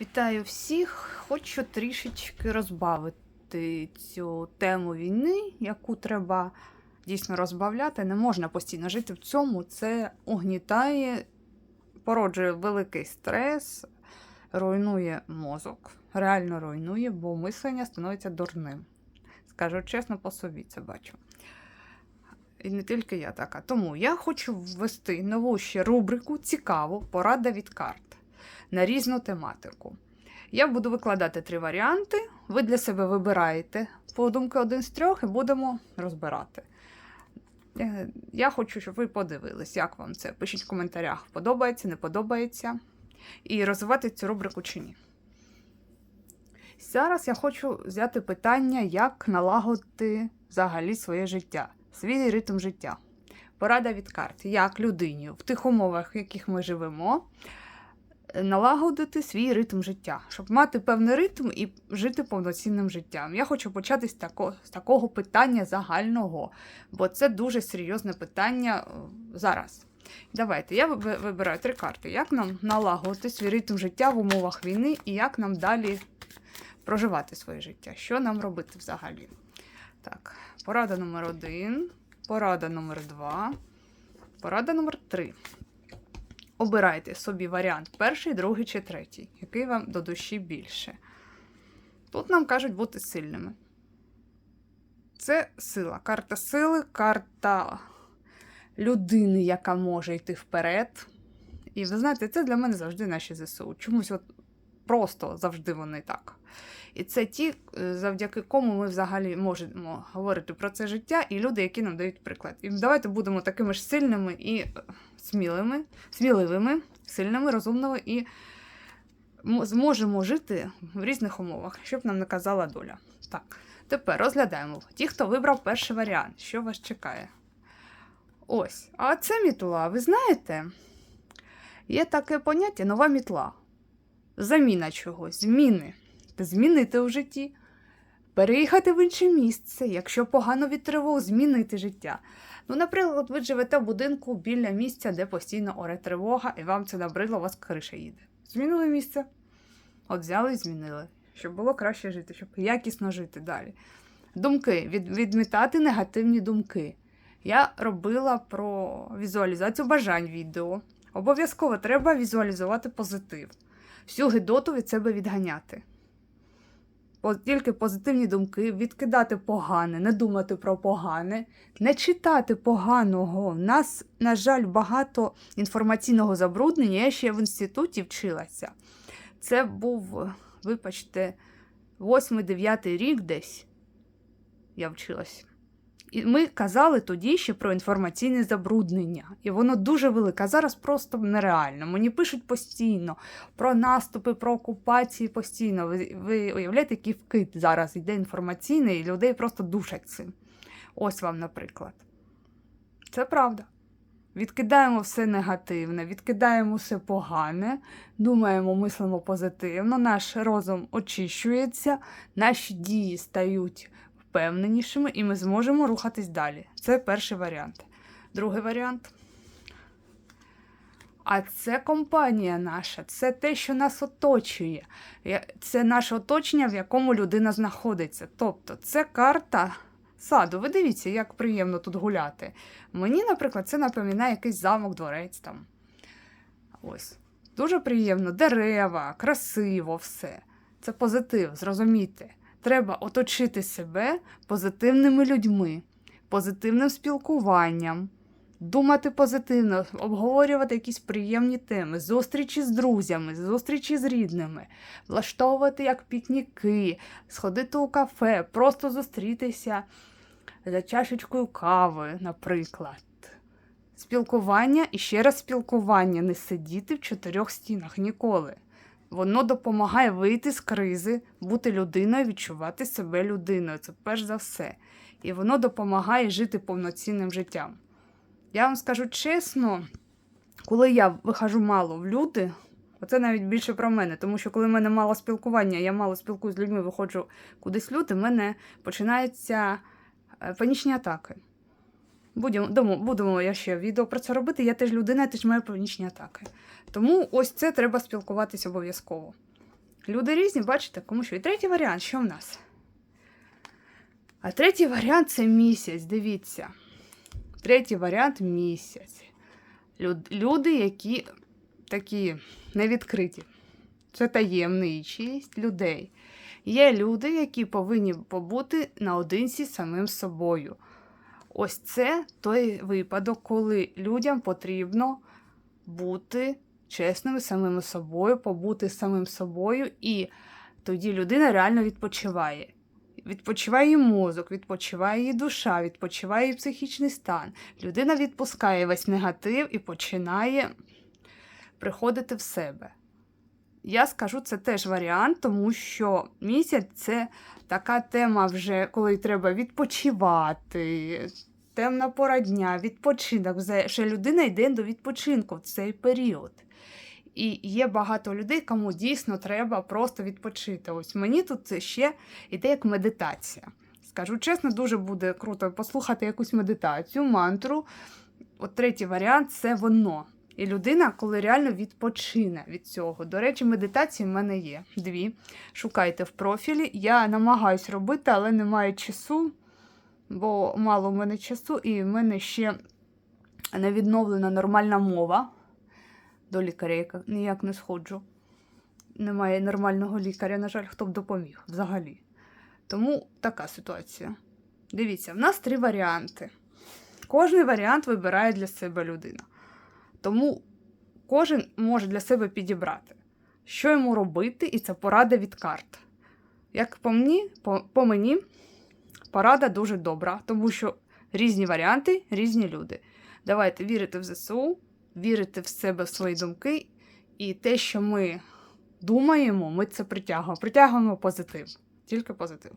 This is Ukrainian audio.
Вітаю всіх! Хочу трішечки розбавити цю тему війни, яку треба дійсно розбавляти. Не можна постійно жити в цьому. Це угнітає, породжує великий стрес, руйнує мозок. Реально руйнує, бо мислення становиться дурним. Скажу чесно, по собі це бачу. І не тільки я така. Тому я хочу ввести нову ще рубрику цікаву порада від карт на різну тематику. Я буду викладати три варіанти. Ви для себе вибираєте подумки один з трьох і будемо розбирати. Е, Я хочу, щоб ви подивились, як вам це. Пишіть в коментарях, подобається, не подобається. І розвивати цю рубрику чи ні. Зараз я хочу взяти питання, як налагодити взагалі своє життя, свій ритм життя. Порада від карт, як людині в тих умовах, в яких ми живемо, налагодити свій ритм життя, щоб мати певний ритм і жити повноцінним життям. Я хочу почати з такого, з такого питання загального, бо це дуже серйозне питання е, зараз. Давайте, я вибираю три карти. Як нам налагодити свій ритм життя в умовах війни і як нам далі проживати своє життя? Що нам робити взагалі? Так, порада номер один, порада номер два, порада номер три. Обирайте собі варіант перший, другий чи третій, який вам до душі більше. Тут нам кажуть бути сильними. Це сила. Карта сили, карта людини, яка може йти вперед. І ви знаєте, це для мене завжди наші ЗСУ. Чомусь от просто завжди вони так. І це ті, е, завдяки кому ми взагалі можемо говорити про це життя, і люди, які нам дають приклад. І давайте будемо такими ж сильними і е, смілими, сміливими, сильними, розумними і зможемо жити в різних умовах, щоб нам наказала доля. Так, тепер розглядаємо. Ті, хто вибрав перший варіант, що вас чекає? Ось, а це мітла. Ви знаєте, є таке поняття нова мітла. Заміна чогось, зміни. Змінити в житті. Переїхати в інше місце, якщо погано від тривог, змінити життя. Ну, наприклад, ви живете в будинку біля місця, де постійно оре тривога, і вам це набридло, у вас криша їде. Змінили місце. От взяли і змінили, щоб було краще жити, щоб якісно жити далі. Думки, від, відмітати негативні думки. Я робила про візуалізацію бажань відео. Обов'язково треба візуалізувати позитив. Всю гидоту від себе відганяти. Тільки позитивні думки, відкидати погане, не думати про погане, не читати поганого. У нас, на жаль, багато інформаційного забруднення. Я ще в інституті вчилася. Це був, вибачте, 8-9 рік десь я вчилась. І ми казали тоді ще про інформаційне забруднення. І воно дуже велике. Зараз просто нереально. Мені пишуть постійно про наступи, про окупації постійно. Ви, ви уявляєте, який вкид зараз йде інформаційний, і людей просто душать цим. Ось вам, наприклад. Це правда. Відкидаємо все негативне, відкидаємо все погане, думаємо, мислимо позитивно, наш розум очищується, наші дії стають впевненішими, і ми зможемо рухатись далі. Це перший варіант. Другий варіант. А це компанія наша, це те, що нас оточує. Це наше оточення, в якому людина знаходиться. Тобто, це карта саду. Ви дивіться, як приємно тут гуляти. Мені, наприклад, це напоминає якийсь замок, дворець там. Ось. Дуже приємно, дерева, красиво, все. Це позитив, зрозумійте. Треба оточити себе позитивними людьми, позитивним спілкуванням, думати позитивно, обговорювати якісь приємні теми, зустрічі з друзями, зустрічі з рідними, влаштовувати як пікніки, сходити у кафе, просто зустрітися за чашечкою кави, наприклад. Спілкування і ще раз спілкування, не сидіти в чотирьох стінах ніколи. Воно допомагає вийти з кризи, бути людиною, відчувати себе людиною. Це перш за все. І воно допомагає жити повноцінним життям. Я вам скажу чесно, коли я вихожу мало в люди, оце навіть більше про мене, тому що коли в мене мало спілкування, я мало спілкуюсь з людьми, виходжу кудись люди, в мене починаються е, панічні атаки. Будемо, будемо я ще відео про це робити. Я теж людина, я теж маю панічні атаки. Тому ось це треба спілкуватися обов'язково. Люди різні, бачите, кому що. І третій варіант, що в нас? А третій варіант це місяць. Дивіться. Третій варіант місяць. Люд- Люди, які такі невідкриті. Це таємничість людей. Є люди, які повинні побути наодинці з самим собою. Ось це той випадок, коли людям потрібно бути чесними з самим собою, побути самим собою, і тоді людина реально відпочиває. Відпочиває її мозок, відпочиває її душа, відпочиває її психічний стан. Людина відпускає весь негатив і починає приходити в себе. Я скажу, це теж варіант, тому що місяць це така тема, вже коли треба відпочивати, темна пора дня, відпочинок. Ще людина йде до відпочинку в цей період. І є багато людей, кому дійсно треба просто відпочити. Ось мені тут ще йде як медитація. Скажу чесно, дуже буде круто послухати якусь медитацію, мантру. От третій варіант це воно. І людина, коли реально відпочине від цього. До речі, медитації в мене є дві. Шукайте в профілі. Я намагаюсь робити, але немає часу, бо мало в мене часу, і в мене ще не відновлена нормальна мова. До лікаря яка- ніяк не сходжу. Немає нормального лікаря, на жаль, хто б допоміг взагалі. Тому така ситуація. Дивіться, в нас три варіанти. Кожний варіант вибирає для себе людина. Тому кожен може для себе підібрати, що йому робити, і це порада від карт. Як по мені, по, по мені, порада дуже добра, тому що різні варіанти, різні люди. Давайте вірити в ЗСУ, вірити в себе, в свої думки, і те, що ми думаємо, ми це притягуємо. Притягуємо позитив, тільки позитив.